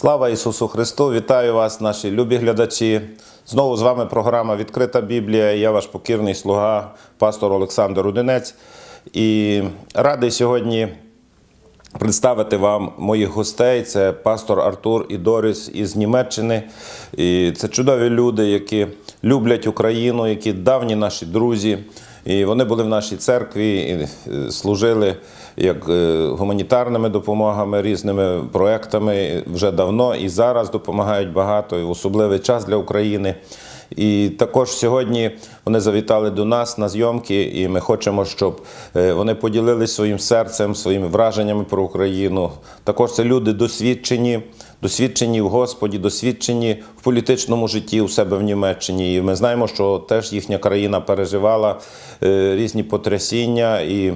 Слава Ісусу Христу! Вітаю вас, наші любі глядачі. Знову з вами програма Відкрита Біблія. Я ваш покірний слуга, пастор Олександр Рудинець. І радий сьогодні представити вам моїх гостей. Це пастор Артур і Доріс із Німеччини. І це чудові люди, які люблять Україну, які давні наші друзі. І вони були в нашій церкві, і е, служили як е, гуманітарними допомогами, різними проектами вже давно і зараз допомагають багато, і особливий час для України. І також сьогодні вони завітали до нас на зйомки, і ми хочемо, щоб е, вони поділилися своїм серцем, своїми враженнями про Україну. Також це люди досвідчені, досвідчені в Господі, досвідчені в політичному житті у себе в Німеччині. І ми знаємо, що теж їхня країна переживала е, різні потрясіння і.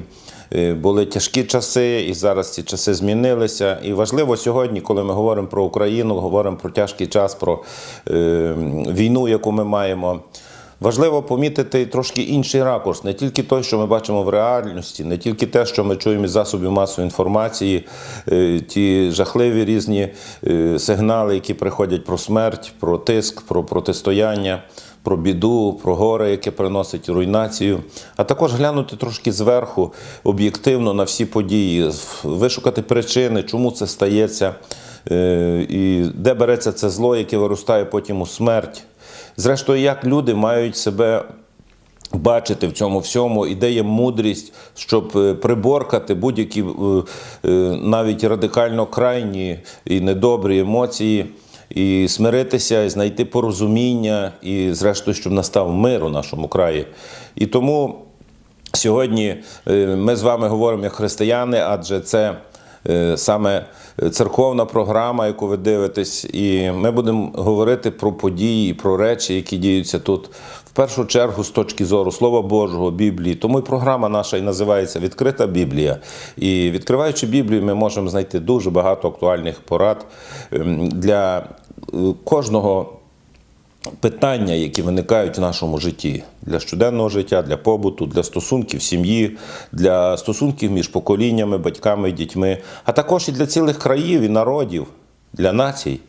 Е, Були тяжкі часи, і зараз ці часи змінилися. І важливо сьогодні, коли ми говоримо про Україну, говоримо про тяжкий час, про е, війну, яку ми маємо. Важливо помітити трошки інший ракурс, не тільки той, що ми бачимо в реальності, не тільки те, що ми чуємо із засобів масової інформації, е, ті жахливі різні сигнали, які приходять про смерть, про тиск, про протистояння про біду, про горе, яке приносить руйнацію, а також глянути трошки зверху, об'єктивно на всі події, вишукати причини, чому це стається, е, і де береться це зло, яке виростає потім у смерть. Зрештою, як люди мають себе. Бачити в цьому всьому, і де є мудрість, щоб е, приборкати будь-які е, навіть радикально крайні і недобрі емоції, і смиритися, і знайти порозуміння, і, зрештою, щоб настав мир у нашому краї. І тому сьогодні е, ми з вами говоримо як християни, адже це е, саме церковна програма, яку ви дивитесь, і ми будемо говорити про події, про речі, які діються тут. Першу чергу з точки зору Слова Божого, Біблії. Тому і програма наша і називається Відкрита Біблія. І відкриваючи Біблію, ми можемо знайти дуже багато актуальних порад ем, для е, кожного питання, які виникають в нашому житті для щоденного життя, для побуту, для стосунків сім'ї, для стосунків між поколіннями, батьками дітьми, а також і для цілих країв і народів, для націй,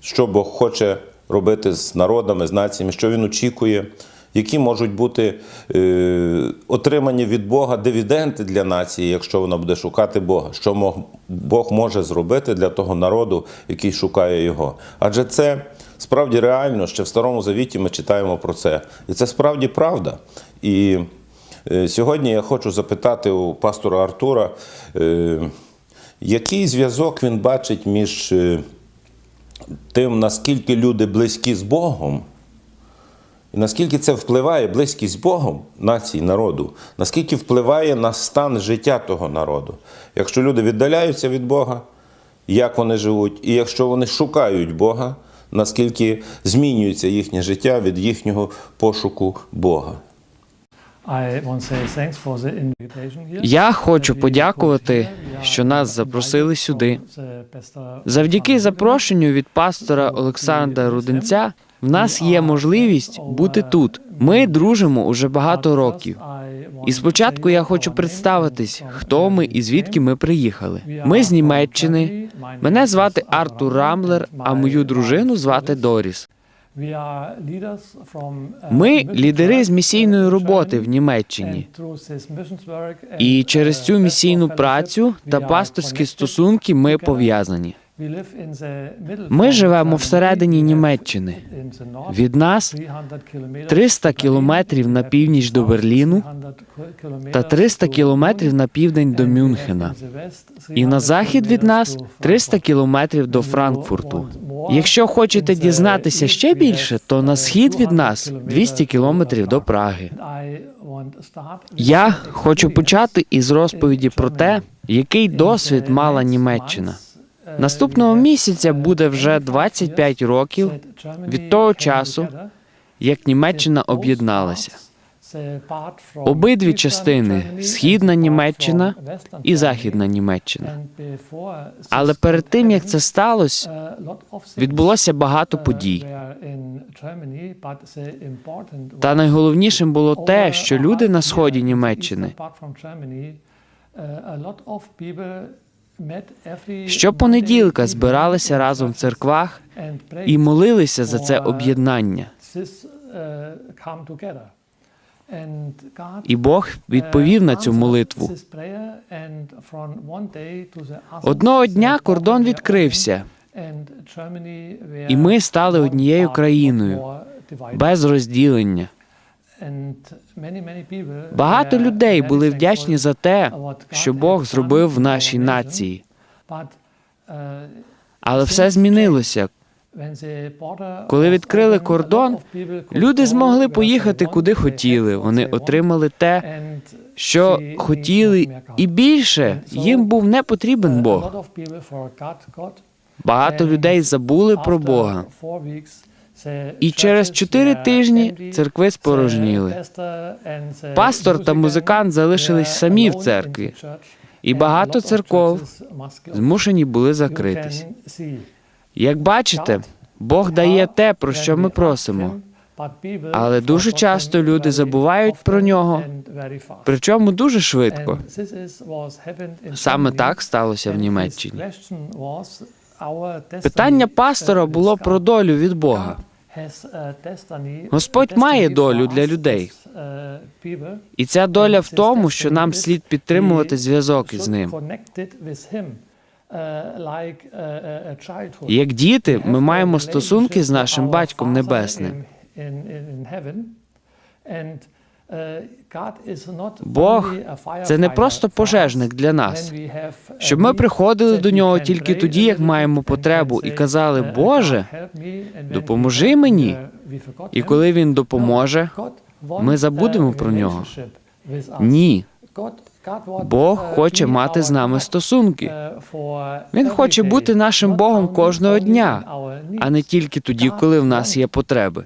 що Бог хоче робити з народами, з націями, що він очікує. Які можуть бути е, отримані від Бога дивіденди для нації, якщо вона буде шукати Бога, що Бог може зробити для того народу, який шукає його? Адже це справді реально, ще в Старому Завіті ми читаємо про це. І це справді правда. І е, сьогодні я хочу запитати у пастора Артура, е, який зв'язок він бачить між е, тим, наскільки люди близькі з Богом. І наскільки це впливає близькість Богом нації, народу, наскільки впливає на стан життя того народу. Якщо люди віддаляються від Бога, як вони живуть, і якщо вони шукають Бога, наскільки змінюється їхнє життя від їхнього пошуку Бога. Я хочу подякувати, що нас запросили сюди. Завдяки запрошенню від пастора Олександра Руденця в нас є можливість бути тут. Ми дружимо уже багато років. І спочатку я хочу представитись, хто ми і звідки ми приїхали. Ми з Німеччини. Мене звати Артур Рамблер, а мою дружину звати Доріс. Ми лідери з місійної роботи в Німеччині. І через цю місійну працю та пасторські стосунки ми пов'язані. Ми живемо всередині Німеччини. Від нас 300 кілометрів на північ до Берліну та 300 кілометрів на південь до Мюнхена. І на захід від нас 300 кілометрів до Франкфурту. Якщо хочете дізнатися ще більше, то на схід від нас 200 кілометрів до Праги. Я хочу почати із розповіді про те, який досвід мала Німеччина. Наступного місяця буде вже 25 років від того часу, як Німеччина об'єдналася. Обидві частини східна Німеччина і західна Німеччина. Але перед тим як це сталося, відбулося багато подій. Та найголовнішим було те, що люди на сході Німеччини Щопонеділка збиралися разом в церквах і молилися за це об'єднання. І Бог відповів на цю молитву. Одного дня кордон відкрився, і ми стали однією країною без розділення. Багато людей були вдячні за те, що Бог зробив в нашій нації. Але все змінилося. Коли відкрили кордон, Люди змогли поїхати куди хотіли. Вони отримали те, що хотіли, і більше їм був не потрібен Бог. Багато людей забули про Бога. І через чотири тижні церкви спорожніли. Пастор та музикант залишились самі в церкві, і багато церков змушені були закритись. Як бачите, Бог дає те, про що ми просимо, але дуже часто люди забувають про нього, причому дуже швидко. Саме так сталося в Німеччині. Питання пастора було про долю від Бога. Господь має долю для людей. І ця доля в тому, що нам слід підтримувати зв'язок із ним. Як діти, ми маємо стосунки з нашим батьком небесним. Бог це не просто пожежник для нас, щоб ми приходили до нього тільки тоді, як маємо потребу, і казали, Боже, допоможи мені. І коли він допоможе, ми забудемо про нього. Ні, Бог хоче мати з нами стосунки. Він хоче бути нашим Богом кожного дня, а не тільки тоді, коли в нас є потреби.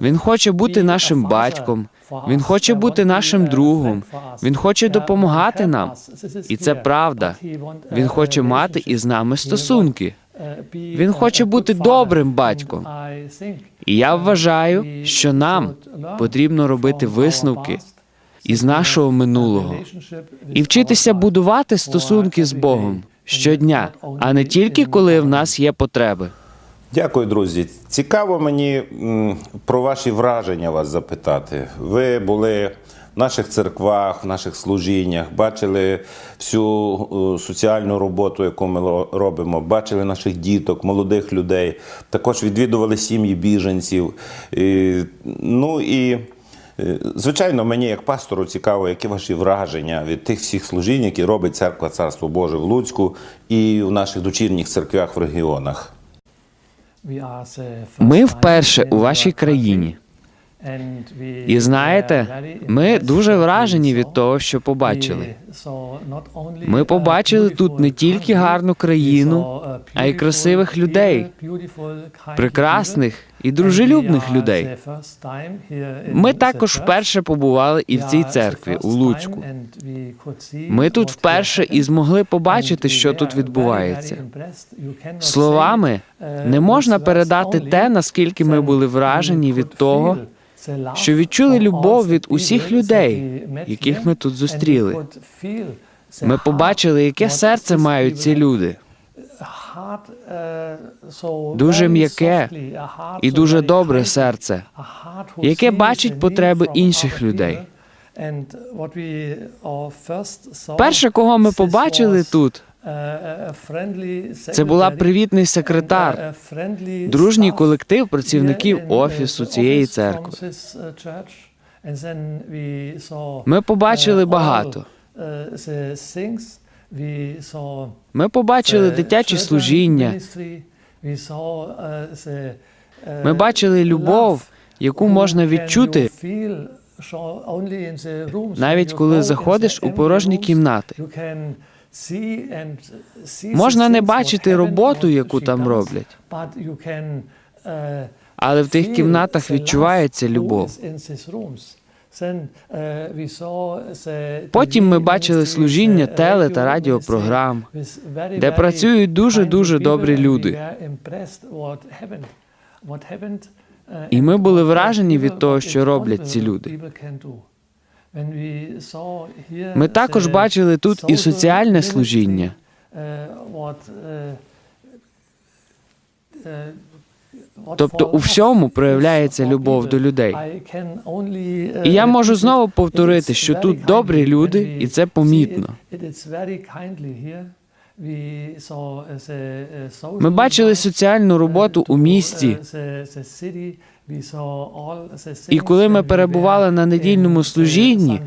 Він хоче бути нашим батьком, він хоче бути нашим другом, він хоче допомагати нам. І це правда. Він хоче мати із нами стосунки. Він хоче бути добрим батьком. І я вважаю, що нам потрібно робити висновки із нашого минулого і вчитися будувати стосунки з Богом щодня, а не тільки коли в нас є потреби. Дякую, друзі. Цікаво мені про ваші враження вас запитати. Ви були в наших церквах, в наших служіннях, бачили всю е, соціальну роботу, яку ми робимо, бачили наших діток, молодих людей, також відвідували сім'ї біженців. Ну і е, звичайно, мені як пастору цікаво, які ваші враження від тих всіх служінь, які робить церква Царство Боже в Луцьку і в наших дочірніх церквях в регіонах. Ми вперше у вашій країні. І знаєте, ми дуже вражені від того, що побачили. Ми побачили тут не тільки гарну країну, а й красивих людей, прекрасних і дружелюбних людей. Ми також вперше побували і в цій церкві у Луцьку. Ми тут вперше і змогли побачити, що тут відбувається. Словами не можна передати те, наскільки ми були вражені від того, що відчули любов від усіх людей, яких ми тут зустріли. Ми побачили, яке серце мають ці люди. Дуже м'яке і дуже добре серце, яке бачить потреби інших людей. Перше, кого ми побачили тут, це була привітний секретар, дружній колектив працівників офісу цієї церкви. Ми побачили багато. Ми побачили дитячі служіння. Ми бачили любов, яку можна відчути, навіть коли заходиш у порожні кімнати. Можна не бачити роботу, яку там роблять, Але в тих кімнатах відчувається любов. Потім ми бачили служіння теле та радіопрограм, де працюють дуже-дуже добрі люди. І ми були вражені від того, що роблять ці люди. Ми також бачили тут і соціальне служіння, Тобто у всьому проявляється любов до людей. І я можу знову повторити, що тут добрі люди, і це помітно. Ми бачили соціальну роботу у місті. І коли ми перебували на недільному служінні,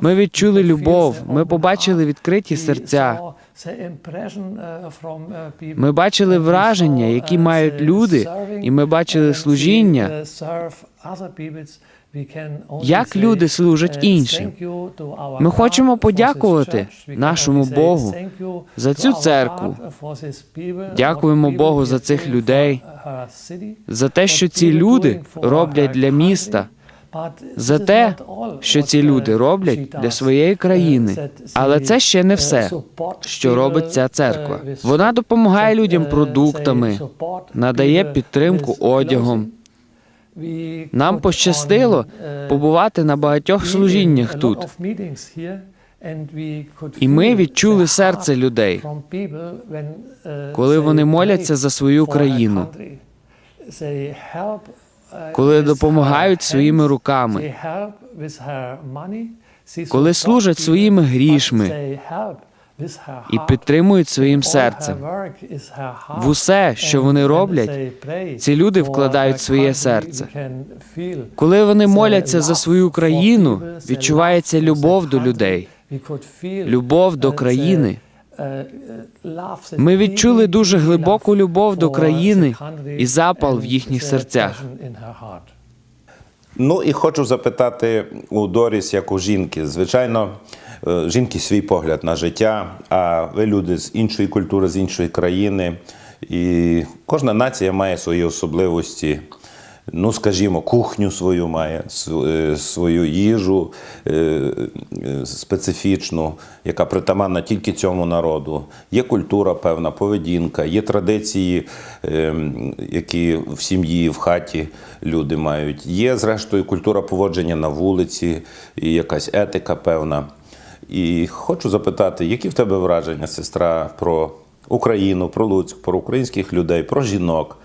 ми відчули любов, ми побачили відкриті серця. Ми бачили враження, які мають люди, і ми бачили служіння, як люди служать іншим. Ми хочемо подякувати нашому Богу за цю церкву. Дякуємо Богу за цих людей, за те, що ці люди роблять для міста, за те, що ці люди роблять для своєї країни. Але це ще не все, що робить ця церква. Вона допомагає людям продуктами, надає підтримку одягом. Нам пощастило побувати на багатьох служіннях тут. І ми відчули серце людей, коли вони моляться за свою країну, коли допомагають своїми руками, коли служать своїми грішми і підтримують своїм серцем. В усе, що вони роблять, ці люди вкладають своє серце. Коли вони моляться за свою країну, відчувається любов до людей, любов до країни. Ми відчули дуже глибоку любов до країни і запал в їхніх серцях. Ну і хочу запитати у Доріс, як у жінки. Звичайно, е, жінки свій погляд на життя, а ви люди з іншої культури, з іншої країни. І кожна нація має свої особливості. Ну, скажімо, кухню свою має, е, свою їжу е, е, специфічну, яка притаманна тільки цьому народу. Є культура, певна поведінка, є традиції, е, які в сім'ї, в хаті люди мають. Є, зрештою, культура поводження на вулиці, і якась етика певна. І хочу запитати, які в тебе враження, сестра, про Україну, про Луцьк, про українських людей, про жінок,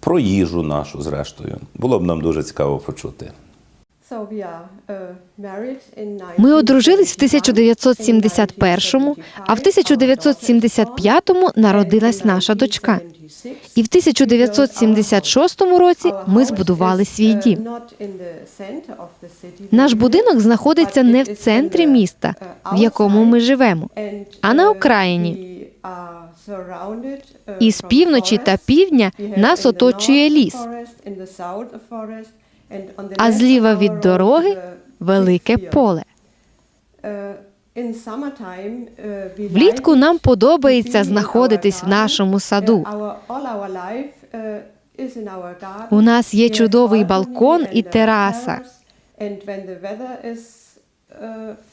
про їжу нашу, зрештою. Було б нам дуже цікаво почути. Ми одружились в 1971-му, а в 1975-му народилась наша дочка. І в 1976 році ми збудували свій дім. Наш будинок знаходиться не в центрі міста, в якому ми живемо, а на окраїні. І з півночі та півдня нас оточує ліс. А зліва від дороги велике поле. Влітку нам подобається знаходитись в нашому саду. У нас є чудовий балкон і тераса.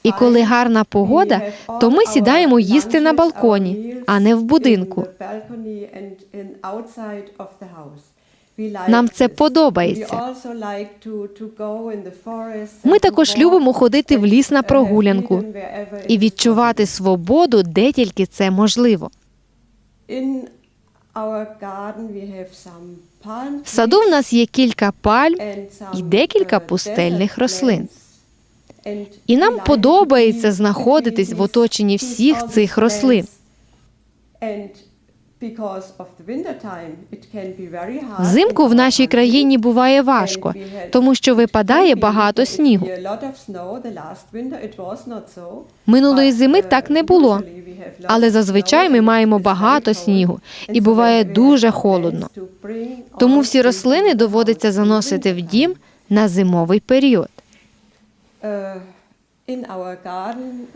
І коли гарна погода, то ми сідаємо їсти на балконі, а не в будинку. Нам це подобається. Ми також любимо ходити в ліс на прогулянку і відчувати свободу, де тільки це можливо. В саду в нас є кілька пальм і декілька пустельних рослин. І нам подобається знаходитись в оточенні всіх цих рослин. Взимку в нашій країні буває важко, тому що випадає багато снігу. Минулої зими так не було, але зазвичай ми маємо багато снігу і буває дуже холодно. Тому всі рослини доводиться заносити в дім на зимовий період.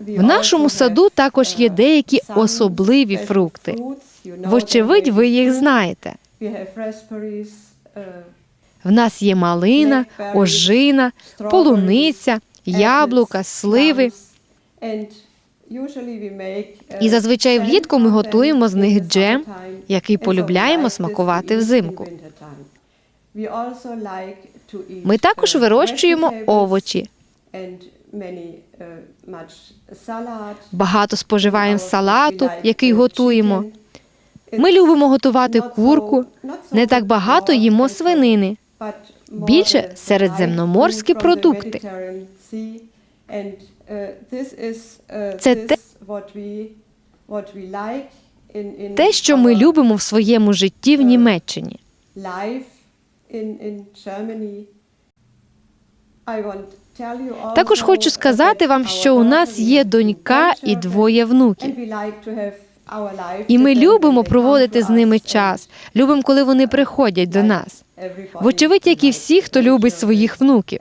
В нашому саду також є деякі особливі фрукти. Вочевидь, ви їх знаєте. В нас є малина, ожина, полуниця, яблука, сливи. І зазвичай влітку ми готуємо з них джем, який полюбляємо смакувати взимку. Ми також вирощуємо овочі. Багато споживаємо салату, який готуємо. Ми любимо готувати курку. Не так багато їмо свинини. Більше середземноморські продукти. Це те, те, що ми любимо в своєму житті в Німеччині. Також хочу сказати вам, що у нас є донька і двоє внуків. І ми любимо проводити з ними час. Любимо, коли вони приходять до нас. Вочевидь, як і всі, хто любить своїх внуків.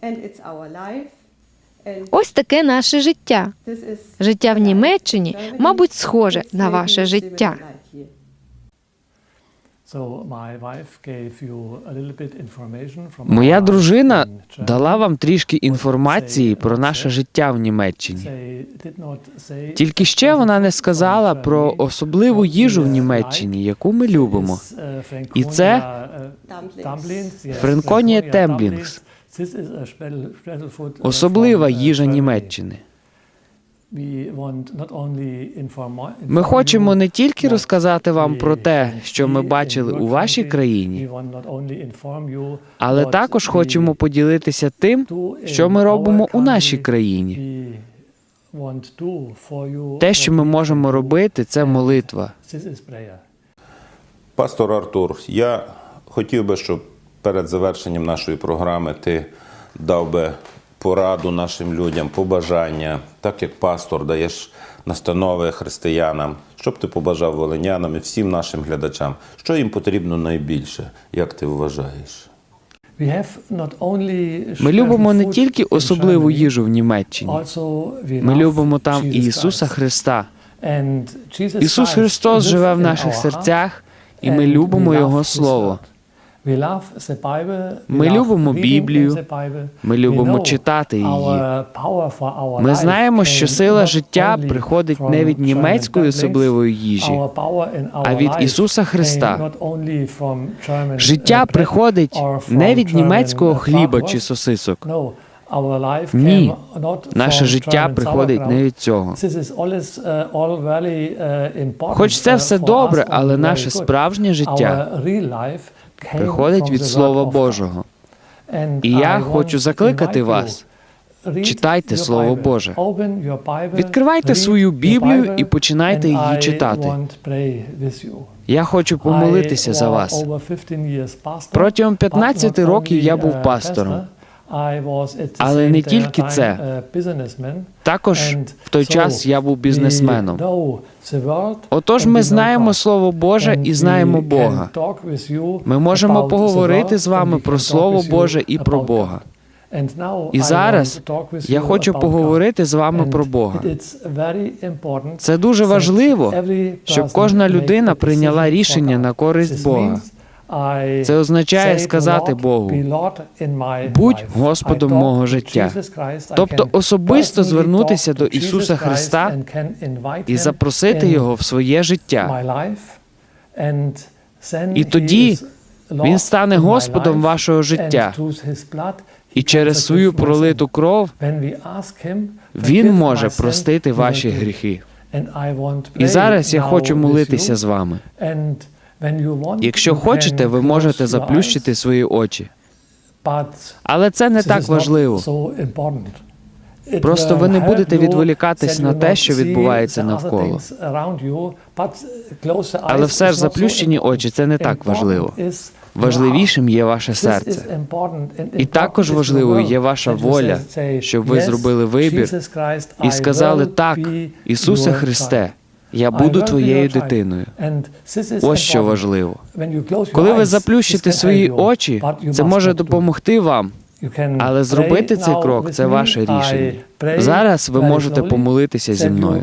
Ось таке наше життя. Життя в Німеччині, мабуть, схоже на ваше життя. Моя дружина дала вам трішки інформації про наше життя в Німеччині. Тільки ще вона не сказала про особливу їжу в Німеччині, яку ми любимо. І це Френконія Темблінгс. Особлива їжа Німеччини. Ми хочемо не тільки розказати вам про те, що ми бачили у вашій країні, але також хочемо поділитися тим, що ми робимо у нашій країні. Те, що ми можемо робити, це молитва. Пастор Артур, я хотів би, щоб перед завершенням нашої програми ти дав би пораду нашим людям, побажання, так як пастор даєш настанови християнам, що б ти побажав волинянам і всім нашим глядачам, що їм потрібно найбільше, як ти вважаєш? Ми любимо не тільки особливу їжу в Німеччині, ми любимо там і Ісуса Христа. Ісус Христос живе в наших серцях, і ми любимо Його Слово. Ми любимо Біблію, Ми любимо читати її. Ми знаємо, що сила життя приходить не від німецької особливої їжі, а від Ісуса Христа. Життя приходить не від німецького хліба чи сосисок. Ні, Наше життя приходить не від цього. Хоч це все добре, але наше справжнє життя Приходить від Слова Божого. І я хочу закликати вас. Читайте Слово Боже. Відкривайте свою Біблію і починайте її читати. Я хочу помолитися за вас. Протягом 15 років я був пастором. Але не тільки це. Також в той час я був бізнесменом. Отож, ми знаємо Слово Боже і знаємо Бога. Ми можемо поговорити з вами про Слово Боже і про Бога. І зараз Я хочу поговорити з вами про Бога. Це дуже важливо, щоб кожна людина прийняла рішення на користь Бога. Це означає сказати Богу, будь Господом мого життя. Тобто особисто звернутися до Ісуса Христа і запросити Його в своє життя. І тоді Він стане Господом вашого життя. І через свою пролиту кров Він може простити ваші гріхи. І зараз я хочу молитися з вами. Якщо хочете, ви можете заплющити свої очі. Але це не так важливо. Просто ви не будете відволікатись на те, що відбувається навколо. Але все ж заплющені очі це не так важливо. Важливішим є ваше серце. І також важливою є ваша воля, щоб ви зробили вибір і сказали так, Ісусе Христе, я буду твоєю дитиною. Ось що важливо. Коли ви заплющите свої очі, це може допомогти вам. Але зробити цей крок це ваше рішення. Зараз ви можете помолитися зі мною.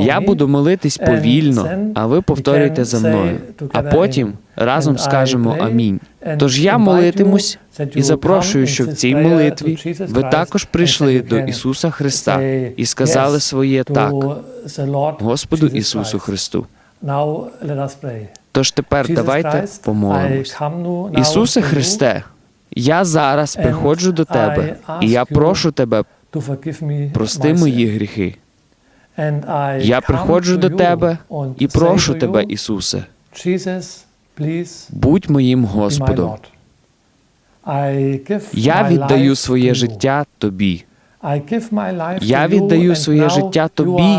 Я буду молитись повільно, а ви повторюйте за мною. А потім разом скажемо амінь. Тож я молитимусь і запрошую, щоб в цій молитві ви також прийшли до Ісуса Христа і сказали своє так Господу Ісусу Христу. Тож тепер давайте помолимось. Ісусе Христе, я зараз приходжу до Тебе, і я прошу Тебе Прости мої гріхи. Я приходжу до тебе і прошу тебе, Ісусе, будь моїм Господом. Я віддаю своє життя тобі. Я віддаю своє життя тобі,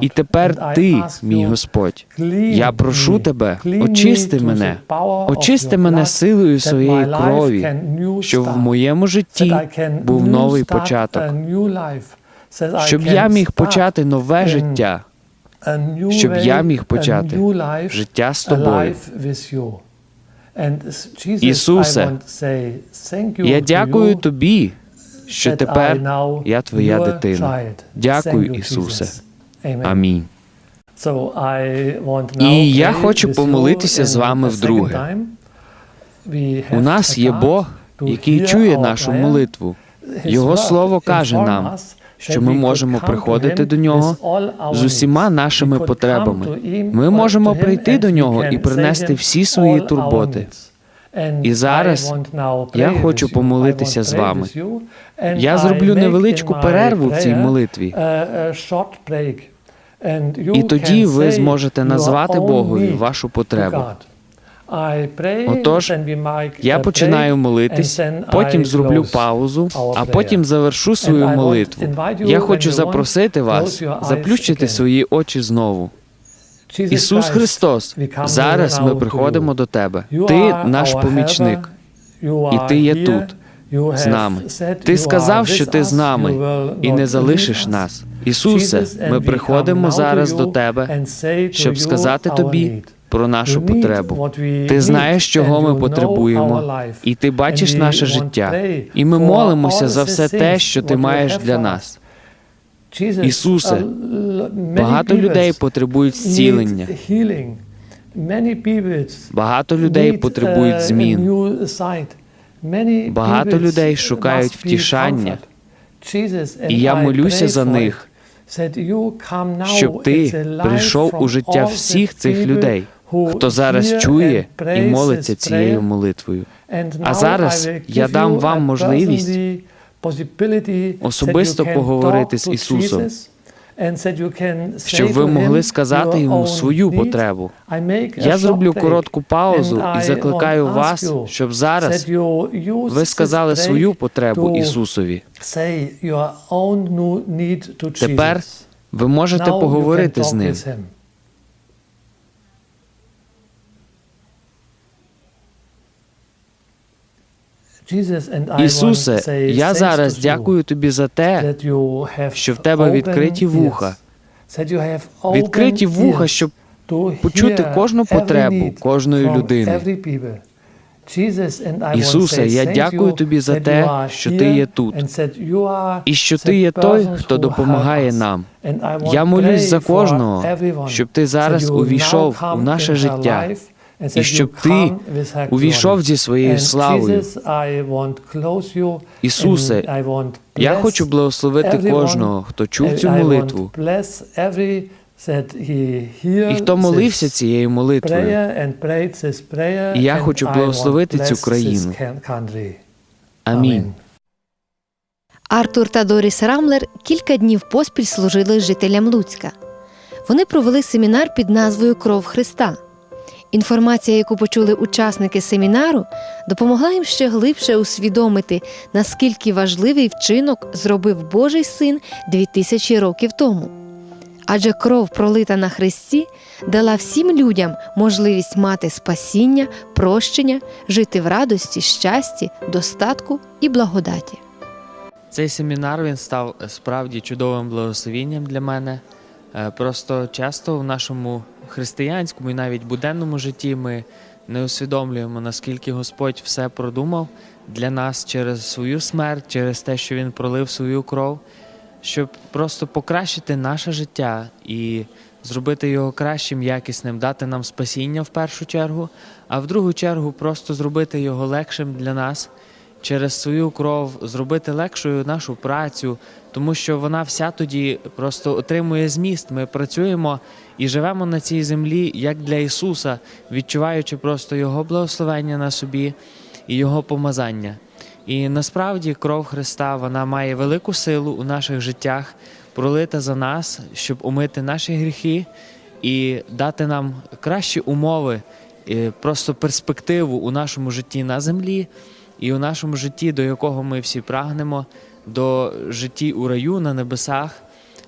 і тепер ти, мій Господь. Я прошу тебе, очисти мене, очисти мене силою своєї крові, щоб в моєму житті був новий початок, щоб я міг почати нове життя, щоб я міг почати життя з тобою. Ісусе, Я дякую тобі, що тепер я твоя дитина. Дякую, Ісусе. Амінь. І я хочу помолитися з вами вдруге. У нас є Бог, який чує нашу молитву. Його слово каже нам, що ми можемо приходити до нього з усіма нашими потребами. Ми можемо прийти до нього і принести всі свої турботи. І зараз я хочу помолитися з вами. Я зроблю невеличку перерву в цій молитві. І тоді ви зможете назвати Богові вашу потребу. Отож, Я починаю молитись, потім зроблю паузу, а потім завершу свою молитву. Я хочу запросити вас заплющити свої очі знову. Ісус Христос, зараз ми приходимо до Тебе. Ти наш помічник, і Ти є тут з нами. Ти сказав, що ти з нами і не залишиш нас. Ісусе, ми приходимо зараз до Тебе, щоб сказати Тобі про нашу потребу. Ти знаєш, чого ми потребуємо, і ти бачиш наше життя. І ми молимося за все те, що ти маєш для нас. Ісусе, Багато людей потребують зцілення. Багато людей потребують змін. Багато людей шукають втішання. І я молюся за них, щоб ти прийшов у життя всіх цих людей, хто зараз чує і молиться цією молитвою. А зараз я дам вам можливість особисто поговорити з Ісусом, щоб ви могли сказати йому свою потребу. Я зроблю коротку паузу і закликаю вас, щоб зараз ви сказали свою потребу Ісусові. Тепер ви можете поговорити з ним. Ісусе, я зараз дякую тобі за те, що в тебе відкриті вуха. Відкриті вуха, щоб почути кожну потребу кожної людини. Ісусе, я дякую тобі за те, що ти є тут, І що ти є той, хто допомагає нам. Я молюсь за кожного, щоб ти зараз увійшов у наше життя, і щоб ти увійшов зі своєю славою. Ісусе, я хочу благословити кожного, хто чув цю молитву, і хто молився цією молитвою. І я хочу благословити цю країну. Амінь. Артур та Доріс Рамлер кілька днів поспіль служили жителям Луцька. Вони провели семінар під назвою Кров Христа. Інформація, яку почули учасники семінару, допомогла їм ще глибше усвідомити, наскільки важливий вчинок зробив Божий син 2000 років тому. Адже кров, пролита на Христі, дала всім людям можливість мати спасіння, прощення, жити в радості, щасті, достатку і благодаті. Цей семінар він став справді чудовим благословінням для мене. Е, Просто часто в нашому християнському і навіть буденному житті ми не усвідомлюємо, наскільки Господь все продумав для нас через свою смерть, через те, що Він пролив свою кров, щоб просто покращити наше життя і зробити його кращим, якісним, дати нам спасіння в першу чергу, а в другу чергу просто зробити його легшим для нас через свою кров зробити легшою нашу працю, тому що вона вся тоді просто отримує зміст. Ми працюємо і живемо на цій землі як для Ісуса, відчуваючи просто Його благословення на собі і Його помазання. І насправді кров Христа вона має велику силу у наших життях, пролита за нас, щоб умити наші гріхи і дати нам кращі умови, е, просто перспективу у нашому житті на землі і у нашому житті, до якого ми всі прагнемо, до житті у раю на небесах.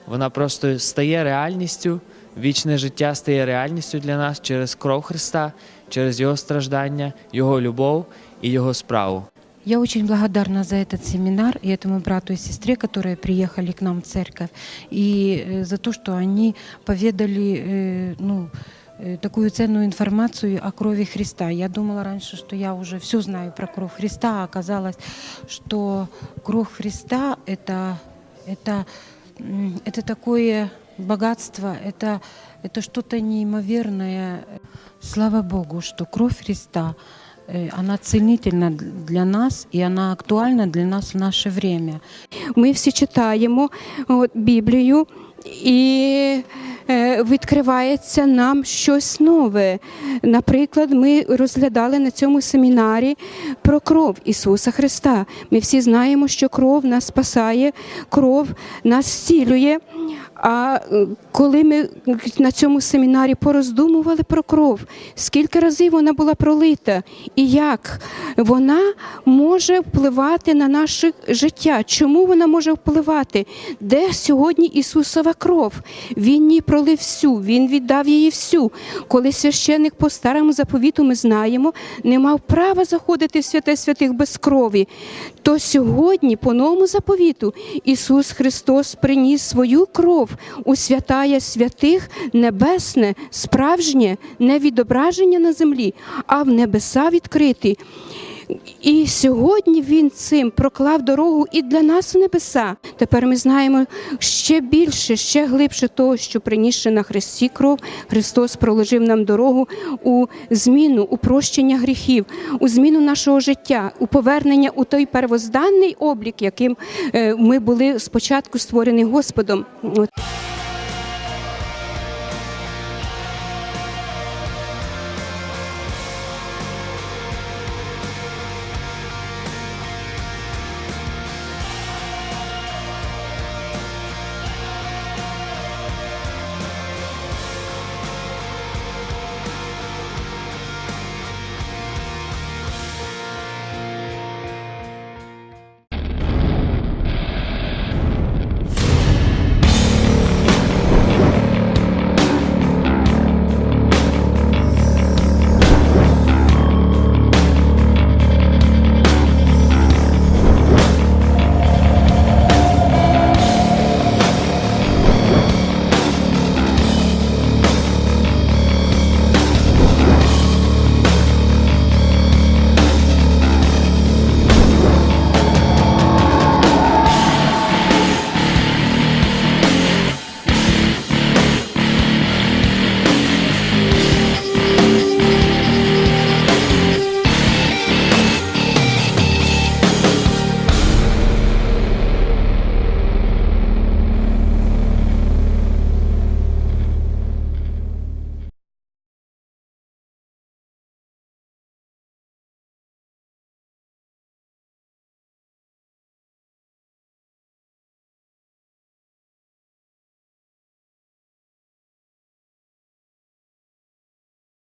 Вона просто стає реальністю. Вічне життя стає реальністю для нас через кров Христа, через Його страждання, Його любов і Його справу. Я очень благодарна за этот семинар и этому брату и сестре, которые приехали к нам в церковь, и э, за то, что они поведали э, ну, э, такую ценную информацию о крови Христа. Я думала раньше, что я уже все знаю про кровь Христа, а оказалось, что кровь Христа это, это, м, это такое богатство, это, это что-то неимоверное. Слава Богу, что кровь Христа э, она целительна для нас и она актуальна для нас в наше время. Ми всі читаємо от, Біблію і е, відкривається нам щось нове. Наприклад, ми розглядали на цьому семінарі про кров Ісуса Христа. Ми всі знаємо, що кров нас спасає, кров нас зцілює. А коли ми на цьому семінарі пороздумували про кров, скільки разів вона була пролита і як вона може впливати на наше життя, чому вона може впливати? Де сьогодні Ісусова кров? Він її пролив всю, Він віддав її всю. Коли священник по старому заповіту, ми знаємо, не мав права заходити в святе святих без крові. То сьогодні, по новому заповіту, Ісус Христос приніс свою кров у святая святих небесне, справжнє не відображення на землі, а в небеса відкриті. І сьогодні він цим проклав дорогу і для нас в небеса. Тепер ми знаємо ще більше, ще глибше того, що принісши на Христі кров, Христос проложив нам дорогу у зміну, у прощення гріхів, у зміну нашого життя, у повернення у той первозданний облік, яким е, ми були спочатку створені Господом.